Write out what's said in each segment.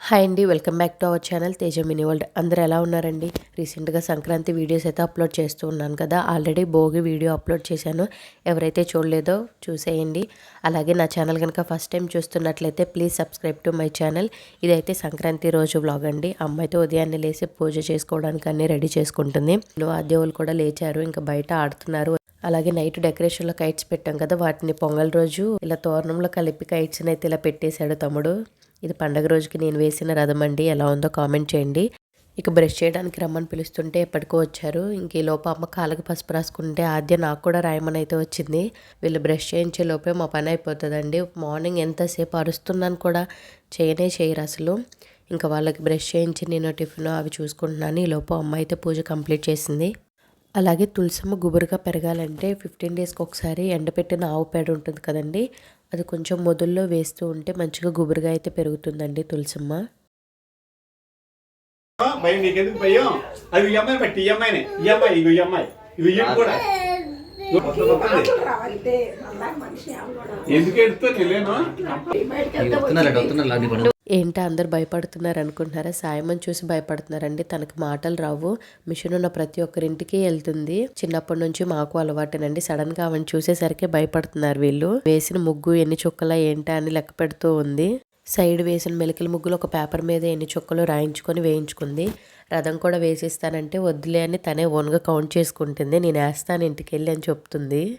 Hi అండి welcome back to our channel Teja mini world. అందరు ఎలా ఉన్నారండి? రీసెంట్గా సంక్రాంతి వీడియోస్ అయితే అప్లోడ్ చేస్తూ ఉన్నాను కదా ఆల్రెడీ భోగి వీడియో అప్లోడ్ చేశాను. ఎవరైతే చూడలేదో చూసేయండి. అలాగే నా ఛానల్ కనుక ఫస్ట్ టైం చూస్తున్నట్లయితే please subscribe to my channel. ఇదైతే సంక్రాంతి రోజు వ్లాగ్ అండి. అమ్మాయితో ఉదయాన్నే లేచి పూజ చేసుకోవడానికి అన్ని రెడీ చేసుకుంటుంది. అద్దెవులు కూడా లేచారు ఇంకా బయట ఆడుతున్నారు. అలాగే నైట్ డెకరేషన్లో కైట్స్ పెట్టాం కదా వాటిని పొంగల్ రోజు ఇలా తోరణంలో కలిపి కైట్స్ని అయితే ఇలా పెట్టేశాడు తమ్ముడు. ఇది పండగ రోజుకి నేను వేసిన రథం అండి. ఎలా ఉందో కామెంట్ చేయండి. ఇక బ్రష్ చేయడానికి రమ్మని పిలుస్తుంటే ఎప్పటికో వచ్చారు. ఇంక ఈ లోపు అమ్మ కాళ్ళకి పసుపు రాసుకుంటే ఆద్య నాకు కూడా రాయమని అయితే వచ్చింది. వీళ్ళు బ్రష్ చేయించే లోపే మా పని అయిపోతుందండి. మార్నింగ్ ఎంతసేపు అరుస్తున్నాను కూడా చేయనే చేయరు అసలు. ఇంకా వాళ్ళకి బ్రష్ చేయించి నేను టిఫిన్ అవి చూసుకుంటున్నాను. ఈ లోపు అమ్మ అయితే పూజ కంప్లీట్ చేసింది. అలాగే తులసమ్మ గుబురుగా పెరగాలంటే ఫిఫ్టీన్ డేస్కి ఒకసారి ఎండపెట్టిన ఆవు పేడ ఉంటుంది కదండి. అది కొంచెం మొదల్లో వేస్తూ ఉంటే మంచిగా గుబురుగా అయితే పెరుగుతుందండి తులసమ్మ. భయం నీకెందుకు భయం? అది ఈ అమ్మాయి బట్టి ఈ అమ్మాయిని. ఈ అమ్మాయి ఇగో ఈ అమ్మాయి. ఇగో ఈ కూడా. ఇగో కొత్త కొత్తది. ఎందుకు ఎడుతో ఏంటో అందరు భయపడుతున్నారు అనుకుంటున్నారా? సాయమని చూసి భయపడుతున్నారండి. తనకు మాటలు రావు. మిషన్ ఉన్న ప్రతి ఒక్కరింటికి వెళ్తుంది. చిన్నప్పటి నుంచి మాకు అలవాటేనండి. సడన్గా ఆమెను చూసేసరికి భయపడుతున్నారు వీళ్ళు. వేసిన ముగ్గు ఎన్ని చుక్కలా ఏంటా అని లెక్క పెడుతూ ఉంది. సైడ్ వేసిన మెలికల ముగ్గులు ఒక పేపర్ మీద ఎన్ని చుక్కలు రాయించుకొని వేయించుకుంది. రథం కూడా వేసిస్తానంటే వద్దులే అని తనే ఓన్గా కౌంట్ చేసుకుంటుంది. నేను వేస్తాను ఇంటికి వెళ్ళి అని చెప్తుంది.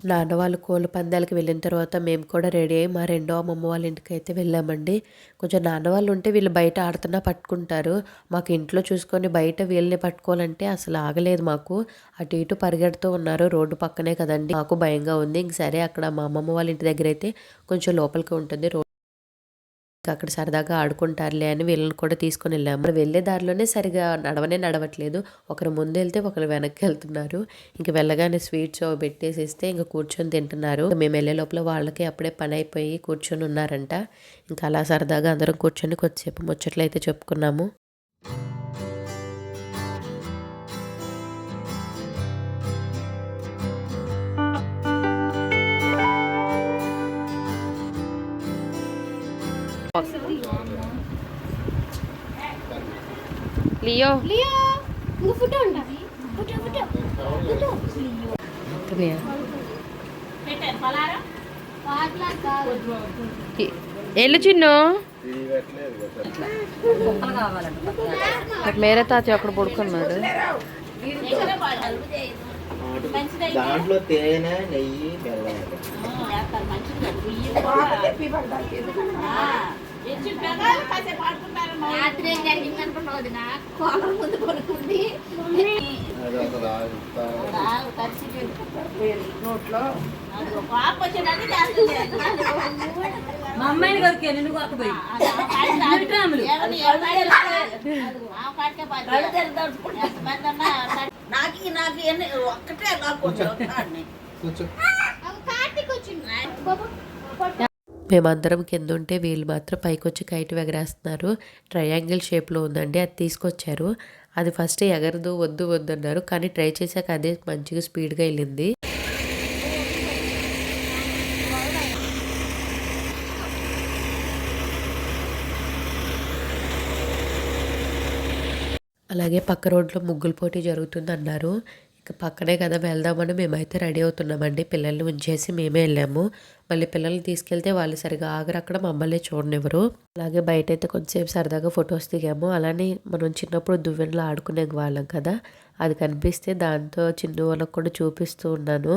నాన్న వాళ్ళు కోళ్ళ పందాలకి వెళ్ళిన తర్వాత మేము కూడా రెడీ అయ్యి మా రెండో అమ్మమ్మ వాళ్ళ ఇంటికి అయితే వెళ్ళామండి. కొంచెం నాన్న వాళ్ళు ఉంటే వీళ్ళు బయట ఆడుతున్నా పట్టుకుంటారు. మాకు ఇంట్లో చూసుకొని బయట వీళ్ళని పట్టుకోవాలంటే అసలు ఆగలేదు మాకు. అటు ఇటు పరిగెడుతూ ఉన్నారు. రోడ్డు పక్కనే కదండి. మాకు భయంగా ఉంది. ఇంక సరే అక్కడ మా అమ్మమ్మ వాళ్ళ ఇంటి దగ్గర అయితే కొంచెం లోపలికి ఉంటుంది. రోడ్ అక్కడ సరదాగా ఆడుకుంటారులే అని వీళ్ళని కూడా తీసుకొని వెళ్ళాము. వెళ్ళే దారిలోనే సరిగా నడవనే నడవట్లేదు. ఒకరు ముందు వెళ్తే ఒకరు వెనక్కి వెళ్తున్నారు. ఇంక వెళ్ళగానే స్వీట్స్ పెట్టేసేస్తే పెట్టేసి ఇస్తే ఇంకా కూర్చొని తింటున్నారు. మేము వెళ్ళే లోపల వాళ్ళకి అప్పుడే పని అయిపోయి కూర్చొని ఉన్నారంట. ఇంకా అలా సరదాగా అందరం కూర్చొని కొద్దిసేపు ముచ్చట్లు అయితే చెప్పుకున్నాము. లియో లియో ఇంకో ఫోటో ఉంటుంది ఫోటో ఫోటో ఫోటో పాటలా కాదు ఎల్లు చిన్ను మేరే తాత అక్కడ పడుకున్నాడు దాంట్లో తేనె నెయ్యి బెల్లం రాత్రి ఏం జరిగింది అనుకున్నావు వదిన కోలం ముందు పడుకుంది అది ఒక రాగుతా. మా అమ్మాయిని కొరికే నిన్ను కొరకపోయి నాకు నాకు ఎన్ని ఒక్కటే నాకు. మేమందరం కింద ఉంటే వీళ్ళు మాత్రం పైకి వచ్చి కైట్ ఎగరేస్తున్నారు. ట్రయాంగిల్ షేప్లో ఉందండి. అది తీసుకొచ్చారు. అది ఫస్ట్ ఎగరదు వద్దు వద్దు అన్నారు కానీ ట్రై చేశాక అదే మంచిగా స్పీడ్గా వెళ్ళింది. అలాగే పక్క రోడ్లో ముగ్గుల పోటీ జరుగుతుంది అన్నారు ఇక పక్కనే కదా వెళ్దామని మేమైతే రెడీ అవుతున్నామండి. పిల్లల్ని ఉంచేసి మేమే వెళ్ళాము. మళ్ళీ పిల్లల్ని తీసుకెళ్తే వాళ్ళు సరిగా ఆగరు. అక్కడ మమ్మల్ని చూడనివ్వరు. అలాగే బయట అయితే కొంచెంసేపు సరదాగా ఫొటోస్ దిగాము. అలానే మనం చిన్నప్పుడు దువ్వెనలో ఆడుకునే వాళ్ళం కదా. అది కనిపిస్తే దాంతో చిన్న వాళ్ళకు కూడా చూపిస్తూ ఉన్నాను.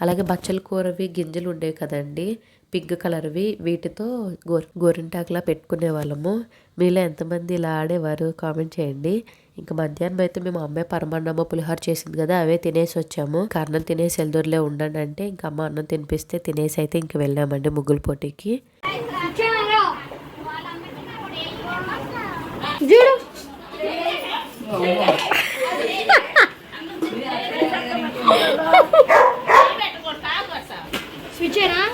అలాగే బచ్చల కూరవి గింజలు ఉండేవి కదండి. పింక్ కలర్వి. వీటితో గోర్ గోరింటాకులా పెట్టుకునే వాళ్ళము మీలో ఎంతమంది ఇలా ఆడేవారు కామెంట్ చేయండి. ఇంకా మధ్యాహ్నం అయితే మేము అమ్మాయి పరమాన్నమ్మ పులిహోర చేసింది కదా అవే తినేసి వచ్చాము. కారణం తినేసి వెళ్దూరులే ఉండండి అంటే ఇంకా అమ్మ అన్నం తినిపిస్తే తినేసి అయితే ఇంక వెళ్ళామండి ముగ్గుల పోటీకి.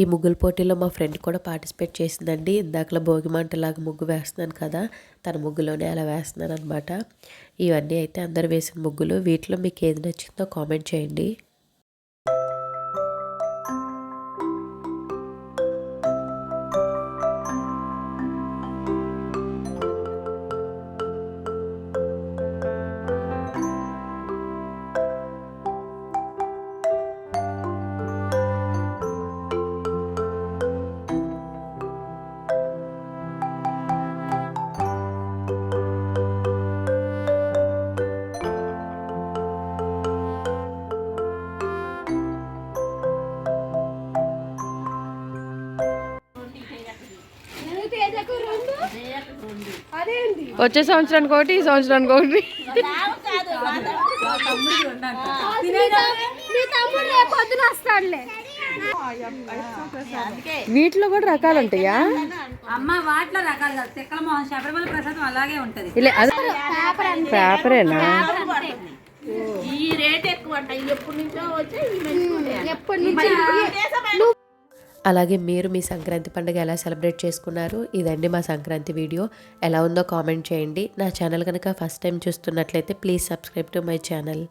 ఈ ముగ్గుల పోటీలో మా ఫ్రెండ్ కూడా పార్టిసిపేట్ చేసిందండి. ఇందాకలా భోగి మంటలాగా ముగ్గు వేస్తున్నాను కదా తన ముగ్గులోనే అలా వేస్తున్నాను అనమాట ఇవన్నీ అయితే అందరు వేసిన ముగ్గులు. వీటిలో మీకు ఏది నచ్చిందో కామెంట్ చేయండి. వచ్చే సంవత్సరానికి ఒకటి ఈ సంవత్సరానికి ఒకటి. వీటిలో కూడా రకాలు ఉంటాయా? అమ్మ వాటిలో రకాలు కాదు. తిక్కల మోహన్ శబరిమల ప్రసాదం అలాగే ఉంటది. పేపరేనా? ఈ రేట్ ఎక్కువ ఎప్పటి నుంచో వచ్చి ఇవి మంచిగా అలాగే మీరు మీ సంక్రాంతి పండుగ ఎలా సెలబ్రేట్ చేసుకున్నారు? ఇదండి మా సంక్రాంతి వీడియో. ఎలా ఉందో కామెంట్ చేయండి. నా ఛానల్ కనుక ఫస్ట్ టైం చూస్తున్నట్లయితే please subscribe to my channel.